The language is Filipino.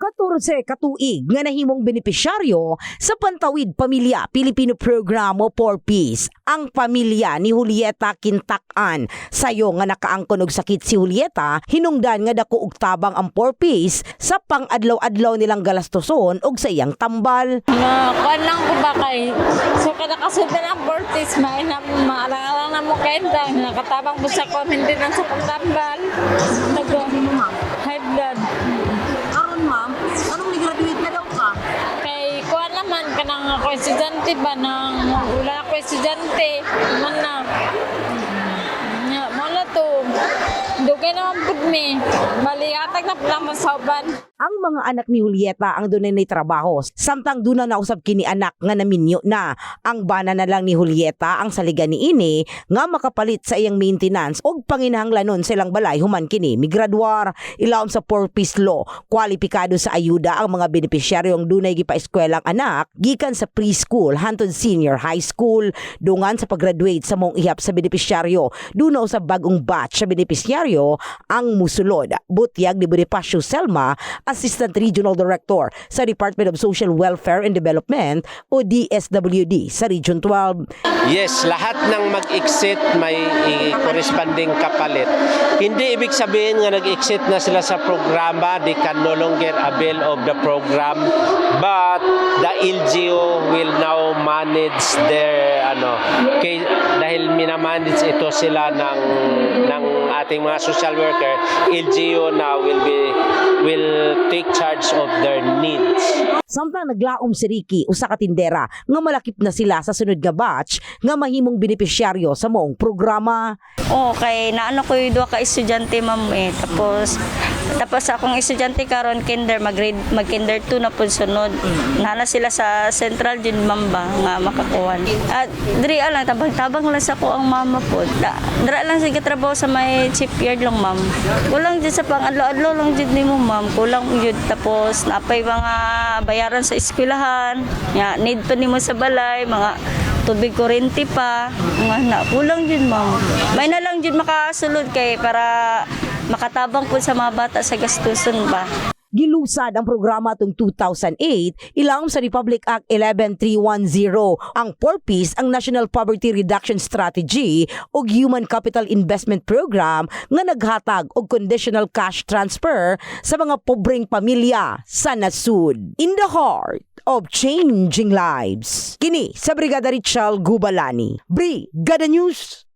14 katuig nga nahimong benepisyaryo sa Pantawid Pamilya Pilipino Programo for Peace ang pamilya ni Julieta Kintakan. Sayo nga nakaangkon og sakit si Julieta, hinungdan nga dako og tabang ang for peace sa pang-adlaw-adlaw nilang galastoson og sa iyang tambal. Ma, kuan lang ko ba kay so kada kasundan ang Bortis may na maalala na mo kay dang nakatabang mo sa comment din sa pagtambal. Ako estudyante ba nang wala ako estudyante man na. Na to. Dugay naman pud mi. Bali atag na pala mo sa uban. Ang mga anak ni Julieta ang dunay nay trabaho. Samtang duna na usab kini anak nga naminyo na. Ang bana na lang ni Julieta ang saligan ni ini nga makapalit sa iyang maintenance og panginahanglanon silang balay human kini. Migraduar ilawom sa four-piece law. Kwalipikado sa ayuda ang mga benepisyaryong dunay gipaeskwelang anak gikan sa preschool hantod senior high school. Dungan sa pag-graduate sa mong ihap sa benepisyaryo. Duna sa bagong batch sa benepisyaryo ang musulod. Butyag ni Bonifacio Selma Assistant Regional Director sa Department of Social Welfare and Development o DSWD sa Region 12. Yes, lahat ng mag-exit may corresponding kapalit. Hindi ibig sabihin nga nag-exit na sila sa programa, they can no longer avail of the program, but the LGU will now manage their ano, kay, dahil minamanage ito sila ng ng ating mga social worker, LGU now will be will take charge of their needs. Samtang naglaom si Ricky usa ka tindera nga malakip na sila sa sunod nga batch nga mahimong benepisyaryo sa moong programa. Okay, naano ko yung duha ka estudyante ma'am eh. Tapos tapos akong estudyante karon kinder mag grade mag kinder 2 na pud sunod. Nana sila sa Central jud ma'am ba nga makakuan. At diri lang tabang-tabang lang sa ko ang mama po. Da, dira lang sige trabaho sa may shipyard lang ma'am. Kulang jud sa pang adlaw-adlaw lang jud nimo ma'am. Kulang jud tapos napay mga bayaran sa eskwelahan. Ya, need pa nimo sa balay mga tubig kurente pa. Mga na, kulang din, ma'am. May na lang din makasulod kay para makatabang po sa mga bata sa gastuson ba. Gilusad ang programa tung 2008 ilawom sa Republic Act 11310 ang purpose ang National Poverty Reduction Strategy o Human Capital Investment Program nga naghatag og conditional cash transfer sa mga pobreng pamilya sa nasud. In the heart of changing lives. Kini sa Brigada Richal Gubalani. Brigada News